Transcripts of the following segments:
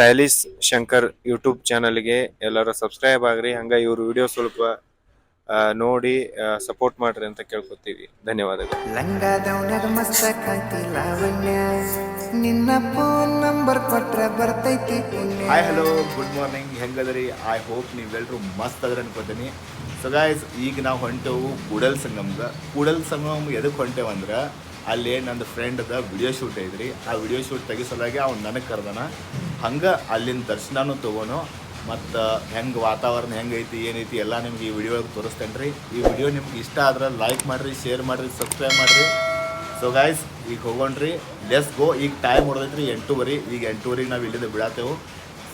Stylish Shankar YouTube ಚಾನಲ್ಗೆ ಎಲ್ಲರೂ subscribe ಆಗ್ರಿ ಹಂಗ ಇವ್ರ ವಿಡಿಯೋ ಸ್ವಲ್ಪ ಆ, ನೋಡಿ ಸಪೋರ್ಟ್ ಮಾಡ್ರಿ ಅಂತ ಕೇಳ್ಕೊತೀವಿ. ಧನ್ಯವಾದಗಳು. ಲಂಗಾದವನ್ಯಾಗ ಮಸ್ತ ಕಾಂತಿ ಲಾವಣ್ಯ. ನಿನ್ನ ಫೋನ್ ನಂಬರ್ ಕೊಟ್ಟರೆ ಬರ್ತೈತಿ ಹಾಯ್ ಹಲೋ ಗುಡ್ ಮಾರ್ನಿಂಗ್ ಹೆಂಗದ್ರಿ? ಐ ಹೋಪ್ ನೀವೆಲ್ಲರೂ ಮಸ್ತ್ ಅದ್ರ ಅನ್ಕೋತೀನಿ. ಸೊ ಗಾಯ್ಸ್ ಈಗ ನಾವು ಹೊಂಟೆವು ಕೂಡಲ್ ಸಂಗಮ್ಗೆ. ಕೂಡಲ್ ಸಂಗಮ್ ಎದಕ್ಕೆ ಹೊಂಟೇವು ಅಂದ್ರೆ ಅಲ್ಲಿ ನಂದು ಫ್ರೆಂಡ್ದ ವಿಡಿಯೋ ಶೂಟ್ ಐತ್ರಿ ಆ ವಿಡಿಯೋ ಶೂಟ್ ತೆಗಿಸಲಾಗಿ ಅವ್ನು ನನಗೆ ಕರೆದನ. ಹಂಗೆ ಅಲ್ಲಿನ ದರ್ಶನನೂ ತೊಗೋನು. ಮತ್ತು ಹೆಂಗೆ ವಾತಾವರಣ ಹೆಂಗೈತಿ ಏನೈತಿ ಎಲ್ಲ ನಿಮ್ಗೆ ಈ ವಿಡಿಯೋ ಒಳಗೆ ತೋರಿಸ್ತೇನೆ ರೀ. ಈ ವಿಡಿಯೋ ನಿಮ್ಗೆ ಇಷ್ಟ ಆದ್ರೆ ಲೈಕ್ ಮಾಡಿರಿ ಶೇರ್ ಮಾಡಿರಿ ಸಬ್ಸ್ಕ್ರೈಬ್ ಮಾಡಿರಿ. ಸೊ ಗಾಯ್ಸ್ ಈಗ ಹೋಗೋಣ್ರಿ. ಲೆಸ್ ಗೋ ಈಗ ಟೈಮ್ ಹೊಡೆದೈತ್ರಿ ಎಂಟೂವರೆ. ಈಗ ಎಂಟೂವರೆಗೆ ನಾವು ಇಲ್ಲಿಂದ ಬಿಡಾತೇವು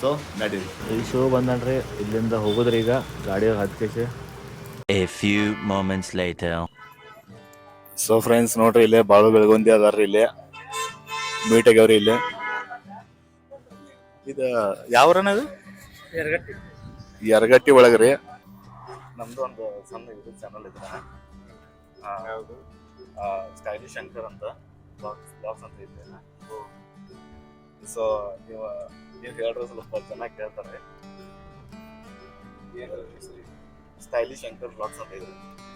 ಸೊ ನಡೀರಿ. ಈ ಶೋ ಬಂದನ್ರಿ ಇಲ್ಲಿಂದ ಹೋಗೋದ್ರಿ ಈಗ ಗಾಡಿಯಾಗ ಹತ್ತು ಕೇಸಿ A few moments later. So friends ನೋಡ್ರಿ ಇಲ್ಲೇ ಬಾಳು ಬೆಳಗೊಂದಿ ಅದಾರ್ರಿ ಇಲ್ಲಿ. ಮೀಟ್ ಆಗ್ಯಾವ್ರಿ ಇಲ್ಲಿ. ಇದು ಯಾವ್ರನದು ಇದು? ಯರಗಟ್ಟಿ. ಒಳಗ್ರಿ ನಮ್ದು ಒಂದು ಸಣ್ಣ ಇದು ಚಾನಲ್ ಇದ್ರ ಸ್ಟೈಲಿಶ್ ಶಂಕರ್ ಅಂತ. ಬ್ಲಾಗ್ಸ್ ಅಂತ ಇದೆ. ಸೊ ನೀವು ನೀವು ಹೇಳಿದ್ರೆ ಸ್ವಲ್ಪ ಚೆನ್ನಾಗಿ ಕೇಳ್ತಾರೆ. ಸ್ಟೈಲಿಶ್ ಶಂಕರ್ ಬ್ಲಾಗ್ಸ್ ಅಂತ ಇದೆ.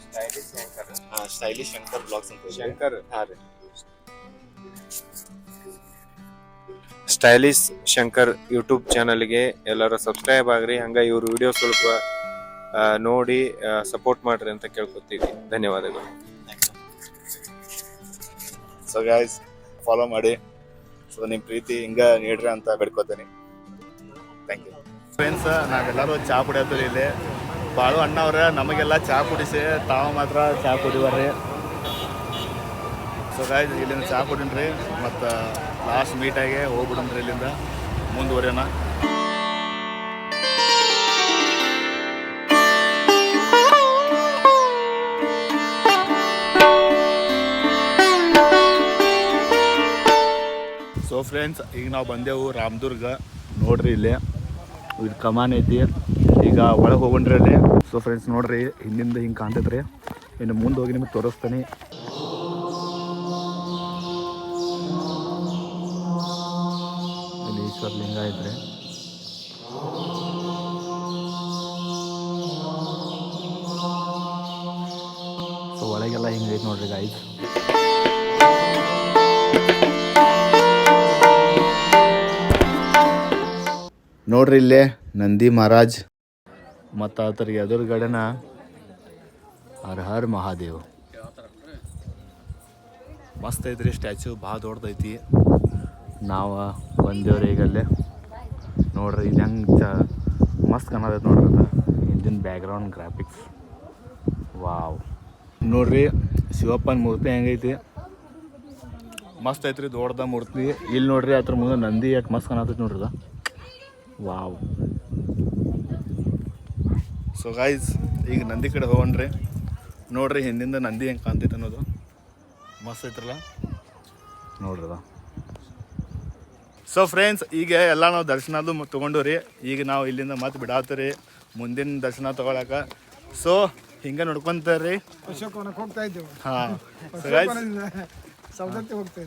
Stylish Shankar stylish Shankar blogs ಅಂತ ಇದೆ. ಶಂಕರ್ ಹಾ ರೀ. ಸ್ಟೈಲಿಶ್ ಶಂಕರ್ ಯೂಟ್ಯೂಬ್ ಚಾನಲ್ಗೆ ಎಲ್ಲರೂ ಸಬ್ಸ್ಕ್ರೈಬ್ ಆಗ್ರಿ. ಹಂಗ ಇವ್ರ ವಿಡಿಯೋ ಸ್ವಲ್ಪ ನೋಡಿ ಸಪೋರ್ಟ್ ಮಾಡ್ರಿ ಅಂತ ಕೇಳ್ಕೊತೀವಿ. ಧನ್ಯವಾದಗಳು. ಸೊ ಗಾಯ್ಸ್ ಫಾಲೋ ಮಾಡಿ. ಸೊ ನಿಮ್ಮ ಪ್ರೀತಿ ಹಿಂಗ ನೀಡ್ರಿ ಅಂತ ಬೇಡ್ಕೋತೀನಿ. ಥ್ಯಾಂಕ್ ಯು ಫ್ರೆಂಡ್ಸ್ ನಾವೆಲ್ಲರೂ ಚಾ ಪುಡಿಯೋದು ಇಲ್ಲಿ. ಬಾಳು ಅಣ್ಣವ್ರೆ ನಮಗೆಲ್ಲ ಚಹಾ ಕುಡಿಸಿ, ತಾವು ಮಾತ್ರ ಚಹಾ ಕುಡಿವರ್ರಿ ಸೊ ಗಾಯ್ಸ್ ಇಲ್ಲಿಂದ ಚಹಾ ಕುಡಿನ್ರಿ, ಮತ್ತು ಲಾಸ್ಟ್ ಮೀಟಾಗಿ ಹೋಗ್ಬಿಡನ್ರಿ ಇಲ್ಲಿಂದ, ಮುಂದುವರಿಯೋಣ. ಸೊ ಫ್ರೆಂಡ್ಸ್ ಈಗ ನಾವು ಬಂದೆವು ರಾಮದುರ್ಗ. ನೋಡ್ರಿ ಇಲ್ಲಿ, ಇದು ಕಮಾನ್ ಐತಿ. ಈಗ ಒಳಗೆ ಹೋಗೊಂಡ್ರಿ ಅಲ್ಲಿ ಸೊ ಫ್ರೆಂಡ್ಸ್ ನೋಡ್ರಿ, ಹಿಂದಿಂದ ಹಿಂಗೆ ಕಾಣ್ತೈತ್ರಿ. ಇನ್ನು ಮುಂದೆ ಹೋಗಿ ನಿಮಗೆ ತೋರಿಸ್ತೀನಿ. ಇಲ್ಲಿ ಈಶ್ವರ ಲಿಂಗ ಐತ್ರಿ. ಸೊ ಒಳಗೆಲ್ಲ ಹಿಂಗೈತೆ ನೋಡ್ರಿ ಗಾಯ್ಸ್ ನೋಡ್ರಿ ಇಲ್ಲೇ ನಂದಿ ಮಹಾರಾಜ್. ಮತ್ತು ಆತರಿಗೆ ಎದುರುಗಡೆನ ಹರ್ ಹರ್ ಮಹಾದೇವ್. ಮಸ್ತ್ ಐತ್ರಿ ಸ್ಟ್ಯಾಚು ಭಾಳ ದೊಡ್ಡದೈತಿ ನಾವು ಬಂದೇವ್ರಿ ಈಗಲ್ಲೇ. ನೋಡ್ರಿ ಇದು ಹೆಂಗೆ ಚ ಮಸ್ತ್ ಕಾಣತೈತೆ ನೋಡ್ರಿ ಅದು. ಹಿಂದಿನ ಬ್ಯಾಕ್ಗ್ರೌಂಡ್ ಗ್ರಾಫಿಕ್ಸ್ ವಾವ್ ನೋಡ್ರಿ ಶಿವಪ್ಪನ ಮೂರ್ತಿ ಹೆಂಗೈತಿ ಮಸ್ತ್ ಐತ್ರಿ ದೊಡ್ಡದ ಮೂರ್ತಿ. ಇಲ್ಲಿ ನೋಡ್ರಿ ಅದ್ರ ಮುಂದೆ ನಂದಿ ಯಾಕೆ ಮಸ್ತ್ ಕಾಣತೈತಿ ನೋಡ್ರಿ ಅದ. ವಾವ್ ಸೊ ಗಾಯ್ಸ್ ಈಗ ನಂದಿ ಕಡೆ ಹೋಗೋಣ್ರಿ. ನೋಡ್ರಿ ಹಿಂದಿಂದ ನಂದಿ ಹೆಂಗೆ ಕಾಣ್ತೈತೆ ಅನ್ನೋದು. ಮಸ್ತ್ ಐತ್ರಲ್ಲ? ನೋಡ್ರಿ ಅದ ಸೊ ಫ್ರೆಂಡ್ಸ್ ಈಗ ಎಲ್ಲ ನಾವು ದರ್ಶನದು ತೊಗೊಂಡು ರೀ ಈಗ ನಾವು ಇಲ್ಲಿಂದ ಮತ್ತೆ ಬಿಡಾತೀರಿ ಮುಂದಿನ ದರ್ಶನ ತಗೊಳಕ. ಸೊ ಹಿಂಗೆ ನೋಡ್ಕೊಂತಾರ್ರಿ ಅಶೋಕವನಕ್ಕೆ ಹೋಗ್ತಾ ಇದ್ದೆವು. ಹಾಂ. ಸೊ ಗಾಯ್ಸ್ ಸವದತ್ತಿ ಹೋಗ್ತಾ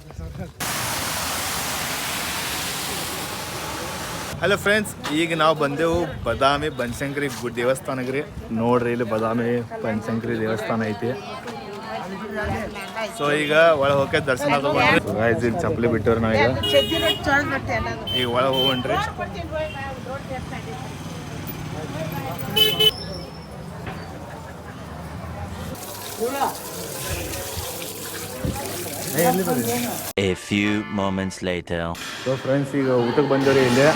ಹಲೋ ಫ್ರೆಂಡ್ಸ್ ಈಗ ನಾವು ಬಂದೆವು ಬದಾಮಿ ಬನಶಂಕರಿ ಗುಡ್ ದೇವಸ್ಥಾನಕ್ಕೆ ರೀ. ನೋಡ್ರಿ ಇಲ್ಲಿ ಬದಾಮಿ ಬನಶಂಕರಿ ದೇವಸ್ಥಾನ ಐತಿ. ಸೊ ಈಗ ಒಳಗೆ ಹೋಗಿ ದರ್ಶನ ತಗೊಂಡ್ರಿ. ಚಪ್ಪಲಿ ಬಿಟ್ಟವ್ರಿ ನಾವೀಗ. ಈಗ ಒಳಗೆ ಹೋಗೋಣ್ರಿ. A few moments later. So friends ಈಗ ಊಟಕ್ಕೆ ಬಂದವ್ರಿ ಇಲ್ಲಿ.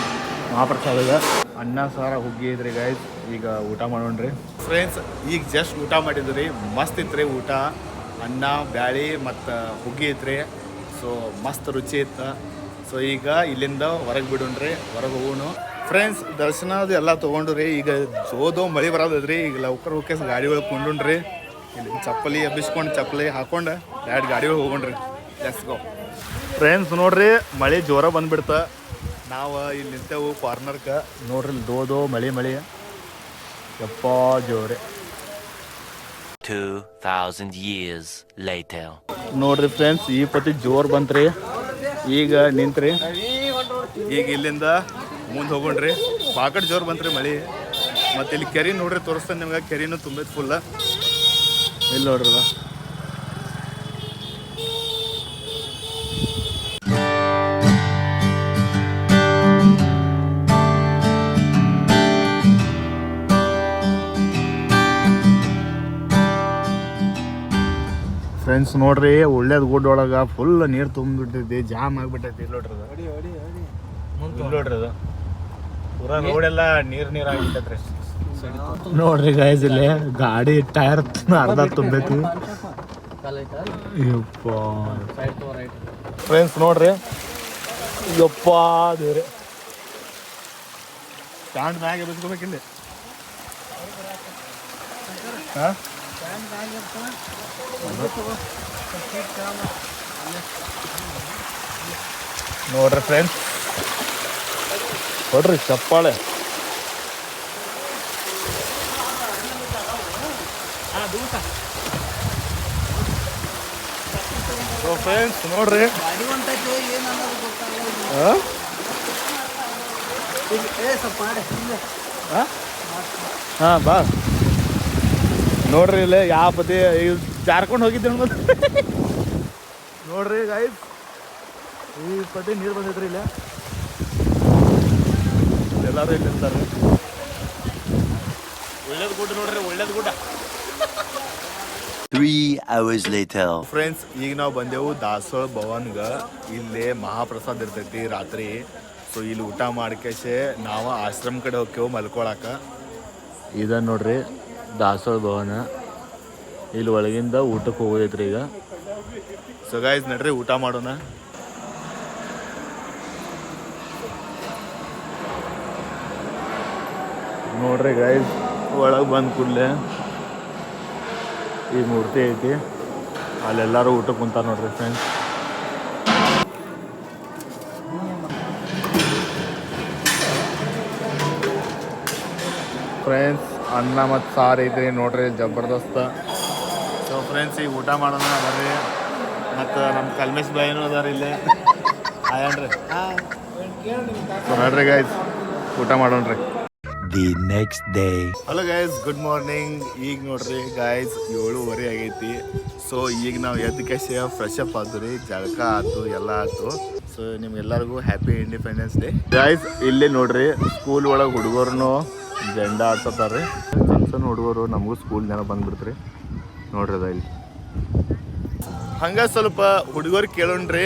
ಮಹಾಪ್ರಸಾದಗ ಅನ್ನ ಸಾರ ಹುಗ್ಗಿ ಐತ್ರಿ ಗಾಯ್ಸ್ ಈಗ ಊಟ ಮಾಡೋಣ್ರಿ. ಫ್ರೆಂಡ್ಸ್ ಈಗ ಜಸ್ಟ್ ಊಟ ಮಾಡಿದ್ರಿ. ಮಸ್ತ್ ಇತ್ರಿ ಊಟ. ಅನ್ನ ಬ್ಯಾಳಿ ಮತ್ತು ಹುಗ್ಗಿ ಐತ್ರಿ ಸೊ ಮಸ್ತ್ ರುಚಿ ಇತ್ತು. ಸೊ ಈಗ ಇಲ್ಲಿಂದ ಹೊರಗೆ ಬಿಡೋಣ್ರಿ. ಹೊರಗೆ ಹೋಗೋಣ. ಫ್ರೆಂಡ್ಸ್ ದರ್ಶನದ ಎಲ್ಲ ತೊಗೊಂಡ್ರಿ. ಈಗ ಜೋದೋ ಮಳೆ ಬರೋದ್ರಿ ಈಗ ಲೌಕರ್ ಹೋಗಿ ಗಾಡಿ ಒಳಗೆ ಕೊಂಡ್ರಿ ಇಲ್ಲಿ ಚಪ್ಪಲಿ ಎಬ್ಬಿಸ್ಕೊಂಡು ಚಪ್ಪಲಿ ಹಾಕೊಂಡು ಎರಡು ಗಾಡಿ ಒಳಗೆ ಹೋಗೋಣ್ರಿ. ಲೆಟ್ಸ್ ಗೋ ಫ್ರೆಂಡ್ಸ್ ನೋಡ್ರಿ ಮಳೆ ಜೋರ ಬಂದ್ಬಿಡ್ತ. ನಾವು ಇಲ್ಲಿ ನಿಂತೇವು ಕಾರ್ನರ್ಕ ನೋಡ್ರಿ ದೋದೋ ಮಳೆ ಮಳೆ. ಯಪ್ಪ ಜೋರೆ. 2000 years later. ನೋಡ್ರಿ ಫ್ರೆಂಡ್ಸ್ ಈ ಪತಿ ಜೋರ್ ಬಂತ್ರಿ. ಈಗ ನಿಂತ್ರಿ. ಈಗ ಇಲ್ಲಿಂದ ಮುಂದೆ ಹೋಗೋಣ್ರಿ. ಪಾಕಟ್ ಜೋರ್ ಬಂತ್ರಿ ಮಳಿ. ಮತ್ತೆ ಇಲ್ಲಿ ಕೆರೆ ನೋಡ್ರಿ ತೋರಿಸ್ತಾನೆ ನಿಮ್ಗೆ. ಕೆರಿನೂ ತುಂಬ ಫುಲ್ಲ ಇಲ್ಲಿ ನೋಡ್ರಿ ಫ್ರೆಂಡ್ಸ್ ನೋಡ್ರಿ ಒಳ್ಳೇದು ಗುಡ್ ಒಳಗ ಫುಲ್ ನೀರು ತುಂಬಿಬಿಟ್ಟೈತಿ ಜಾಮ್ ಆಗ್ಬಿಟ್ಟೈತಿ ಇಲ್ಲಿ ನೋಡ್ರಿ ಅದು. ಇಲ್ಲಿ ನೋಡ್ರಿ ಅದು. ಪೂರಾ ರೋಡ್ ನೀರು ನೀರು ನೀರ್ ಆಗ್ಬಿಟ್ಟೈತ್ರಿ. ನೋಡ್ರಿ ಗೈಸ್ ಇಲ್ಲಿ ಗಾಡಿ ಟೈರ್ ಅರ್ಧ ತುಂಬೈತಿ ಫ್ರೆಂಡ್ಸ್ ನೋಡ್ರಿ. ಯಪ್ಪ ದೇವ್ರೆ. ಸ್ಟ್ಯಾಂಡ್ ಮ್ಯಾಗೆ ಬಿಸ್ಕೋಬೇಕಿಲ್ಲಿ ಹಾ? ನೋಡ್ರಿ ಫ್ರೆಂಡ್ಸ್ ನೋಡ್ರಿ ಚಪ್ಪಾಳೆ ಸೊ ಫ್ರೆಂಡ್ಸ್ ನೋಡ್ರಿ ಆ? ಆ? ಹಾ ಬಾ ನೋಡ್ರಿ ಇಲ್ಲೇ ಯಾವ ಪತಿ ಜಾರ್ಕೊಂಡು ಹೋಗಿದ್ದೆ ಮತ್ತೆ ನೋಡ್ರಿ ಗೈಸ್ ಈ ಪತಿ ನೀರು ಬಂದಿದ್ರಿ ಇಲ್ಲೇ. ಎಲ್ಲರೂ ಇಲ್ಲಿ ಇರ್ತಾರೆ ಒಳ್ಳೇದು ಗುಡ್ಡ ನೋಡ್ರಿ ಒಳ್ಳೇದು ಗುಡ್ಡ. Three hours later. ಫ್ರೆಂಡ್ಸ್ ಈಗ ನಾವು ಬಂದೆವು ದಾಸೋಳ ಭವನ್ಗ. ಇಲ್ಲಿ ಮಹಾಪ್ರಸಾದ್ ಇರ್ತೈತಿ ರಾತ್ರಿ. ಸೊ ಇಲ್ಲಿ ಊಟ ಮಾಡ್ಕೇಶೆ ನಾವು ಆಶ್ರಮ ಕಡೆ ಹೋಗ್ತೇವೆ ಮಲ್ಕೊಳಕ. ಇದ ನೋಡ್ರಿ. ದಾಸೋಳ ಭವನ. ಇಲ್ಲಿ ಒಳಗಿಂದ ಊಟಕ್ಕೆ ಹೋಗೋದೈತ್ರಿ ಈಗ. ಸಗಾಯ್ ಗಾಯ್ಸ್ ನಡ್ರಿ ಊಟ ಮಾಡೋಣ. ನೋಡ್ರಿ ಗಾಯ್ಸ್ ಒಳಗೆ ಬಂದ ಕೂಡಲೇ ಈ ಮೂರ್ತಿ ಐತಿ. ಅಲ್ಲೆಲ್ಲರೂ ಊಟಕ್ಕೆ ಕುಂತಾರ ನೋಡ್ರಿ ಫ್ರೆಂಡ್ಸ್ ಫ್ರೆಂಡ್ಸ್ ಅನ್ನ ಮತ್ತು ಸಾರು ಐತ್ರಿ ನೋಡ್ರಿ ಜಬರ್ದಸ್ತ. ಸೊ ಫ್ರೆಂಡ್ಸ್ ಈಗ ಊಟ ಮಾಡೋಣ ಬರ್ರಿ ಮತ್ತು ನಮ್ಮ ಕಲ್ಮೇಶ್ ಬಾಯಿನೂ ಅದಾರ ಇಲ್ಲೇ. ಆಯನ್ರಿ ಸೊ ನೋಡ್ರಿ ಗಾಯ್ಸ್ ಊಟ ಮಾಡೋಣ್ರಿ the next day hello guys good morning ಈಗ ನೋಡ್ರಿ ಗಾಯ್ಸ್ ಏಳುವರೆ ಆಗೈತಿ. ಸೊ ಈಗ ನಾವು ಎದ್ದಕ್ಕೆ ಫ್ರೆಶ್ ಅಪ್ ಆತು ರೀ ಜಳಕ ಆಯ್ತು ಎಲ್ಲ ಆಯ್ತು ಸೊ ನಿಮ್ಗೆಲ್ಲರಿಗೂ ಹ್ಯಾಪಿ ಇಂಡಿಪೆಂಡೆನ್ಸ್ ಡೇ ಗಾಯ್ಸ್ ಇಲ್ಲಿ ನೋಡ್ರಿ ಸ್ಕೂಲ್ ಒಳಗೆ ಹುಡುಗರ್ನು ಜೆಂಡ ಆಡ್ಸತ್ತಾರ್ರಿ. ಸಣ್ಣ ಸಣ್ಣ ಹುಡುಗರು ನಮಗೂ ಸ್ಕೂಲ್ ಜನ ಬಂದ್ಬಿಡ್ತ್ರಿ. ನೋಡ್ರಿ ಅದ ಇಲ್ಲಿ. ಹಂಗ ಸ್ವಲ್ಪ ಹುಡುಗರು ಕೇಳೋಣ್ರಿ.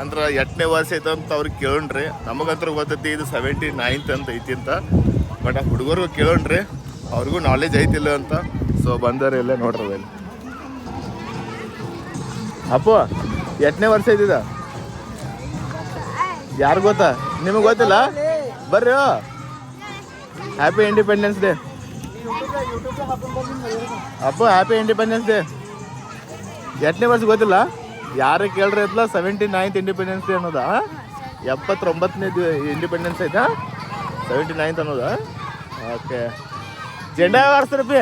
ಅಂದ್ರೆ ಎಟ್ಟನೇ ವರ್ಷ ಐತೆ ಅಂತ ಅವ್ರಿಗೆ ಕೇಳೋಣ್ರಿ. ನಮಗಂತ್ರ ಗೊತ್ತೈತಿ ಇದು ಸೆವೆಂಟಿ ನೈನ್ತ್ ಅಂತ ಐತಿ ಅಂತ. ಬಟ್ ಆ ಹುಡುಗರು ಕೇಳೋಣ್ರಿ. ಅವ್ರಿಗೂ ನಾಲೆಜ್ ಐತಿಲ್ಲ ಅಂತ. ಸೊ ಎಲ್ಲ ನೋಡ್ರಿ ಇಲ್ಲಿ. ಅಪ್ಪ, ಎಂಟನೇ ವರ್ಷ ಐತಿದ ಯಾರು ಗೊತ್ತಾ? ನಿಮಗೆ ಗೊತ್ತಿಲ್ಲ? ಬರ್ರಿ. Happy Independence Day Appu happy Independence Day ಎಷ್ಟನೇ ವರ್ಷ ಗೊತ್ತಿಲ್ಲ? ಯಾರು ಕೇಳ್ರೆ ಇದ್ಲ ಸೆವೆಂಟಿ ನೈನ್ತ್ ಇಂಡಿಪೆಂಡೆನ್ಸ್ ಡೇ ಅನ್ನೋದಾ ಎಪ್ಪತ್ತೊಂಬತ್ತನೇ ಇಂಡಿಪೆಂಡೆನ್ಸ್ ಐತಾ? ಸೆವೆಂಟಿ ನೈನ್ತ್ ಅನ್ನೋದಾ? ಓಕೆ. ಜೆಂಡ ಆರಿಸ್ತಾರಪ್ಪಿ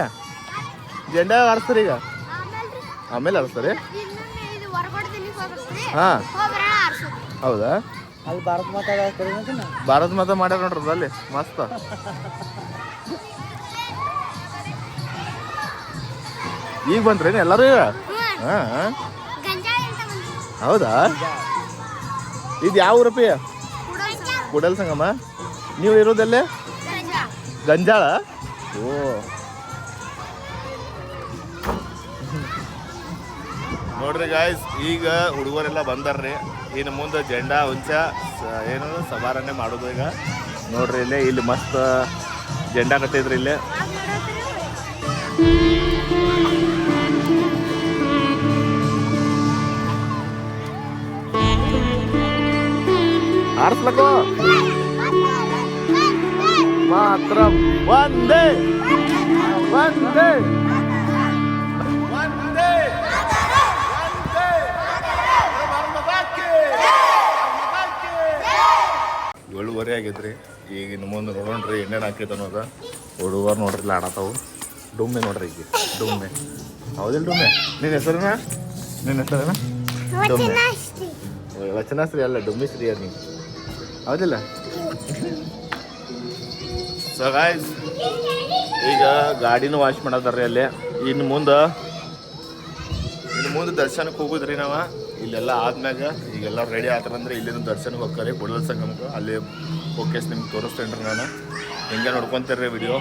ಜೆಂಡ ಆರಿಸ್ತಾರೆ ಈಗ? ಆಮೇಲೆ ಆರಿಸ್ತಾರೆ ಹಾಂ. ಹೌದಾ? ಅಲ್ಲಿ ಭಾರತ ಮಾತಾಡ ಭಾರತ್ ಮಾತಾ ಮಾಡ್ಯಾರ ನೋಡ್ರಿ ಅಲ್ಲಿ ಮಸ್ತ್. ಈಗ ಬಂದ್ರೇನು ಎಲ್ಲರೂ ಈಗ? ಹಾಂ ಹೌದಾ? ಇದು ಯಾವ ಊರಪ್ಪಿ? ಕುಡಲ್ ಸಂಗಮ್ಮ ನೀವು ಇರೋದಲ್ಲೇ ಗಂಜಾಳ? ಓ. ನೋಡ್ರಿ ಗಾಯ್ಸ್ ಈಗ ಹುಡುಗರೆಲ್ಲ ಬಂದಾರ್ರಿ. ಇನ್ನು ಮುಂದೆ ಜೆಂಡಾ, ಹುಂಚ ಏನು ಸಭಾರಣೆ ಮಾಡೋದು ಈಗ. ನೋಡ್ರಿ ಇಲ್ಲೇ, ಇಲ್ಲಿ ಮಸ್ತ್ ಜೆಂಡಾ ಕಟ್ಟಿದ್ರಿ ಇಲ್ಲೇ. ಆರಿಸ್ಲಕ್ಕೋ? ಮಾತ್ರ ಒಂದೇ ಒಂದೇ ಒಂದೇ. ಏಳುವರೆ ಆಗೈತ್ರಿ ಈಗ ಇನ್ನು ಮುಂದೆ ನೋಡೋಣ್ರಿ ಇನ್ನೇನು ಹಾಕೈತೆ ಅನ್ನೋದು. ಹುಡುಗರು ನೋಡ್ರಿ ಆಡತಾವು ಡುಮ್ಮೆ ನೋಡ್ರಿ ಈಗ. ಡುಮ್ಮೆ. ಹೌದಿಲ್ಲ ಡುಮ್ಮೆ? ನಿನ್ನ ಹೆಸರನ? ನಿನ್ನ ಹೆಸರೇನ? ಡುಮ್ಮೆ. ವಚನಶ್ರೀ ಅಲ್ಲ ಡುಮ್ಮಿಶ್ರೀ ಅದು ನೀವು ಹೌದಿಲ್ಲ? ಈಗ ಗಾಡಿನೂ ವಾಶ್ ಮಾಡತ್ತಾರ್ರಿ ಅಲ್ಲಿ. ಇನ್ನು ಮುಂದೆ ಇನ್ನು ಮುಂದೆ ದರ್ಶನಕ್ಕೆ ಹೋಗುದ್ರಿ ನಾವು. ಇಲ್ಲೆಲ್ಲ ಆದ್ಮ್ಯಾಗ ಈಗೆಲ್ಲ ರೆಡಿ ಆತರಂದ್ರೆ ಇಲ್ಲಿನ ದರ್ಶನಕ್ಕೆ ಹೋಗ್ತಾರೆ. ಕೊಡಲ್ ಸಂಗಮಕ್ಕೆ. ಅಲ್ಲಿ ಓಕೆಸ್ ನಿಮ್ಗೆ ತೋರಿಸ್ತೇನೆ ನಾನು. ಹಿಂಗೆ ನೋಡ್ಕೊತೀರಿ ವಿಡಿಯೋ